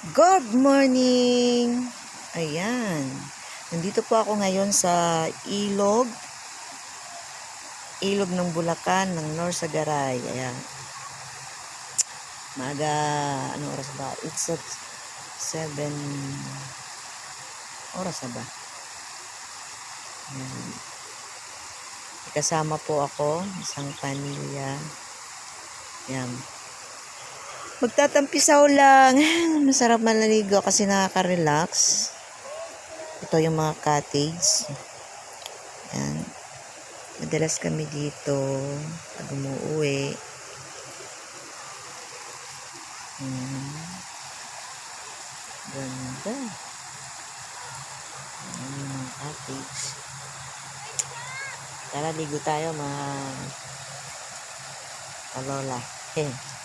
Good morning! Ayan. Nandito po ako ngayon sa ilog. Ilog ng Bulacan ng Norsagaray. Ayan. Maga, ano oras ba? It's at 7 oras na ba? Ayan. Kasama po ako, isang pamilya. Ayan. Magtatampisaw lang. Masarap malaligo kasi nakaka-relax. Ito yung mga cottage. Yan. Madalas kami dito pag umuwi. Hmm. Ganda. Yan yung mga cottage. Tara, ligo tayo mga kalola. Eh.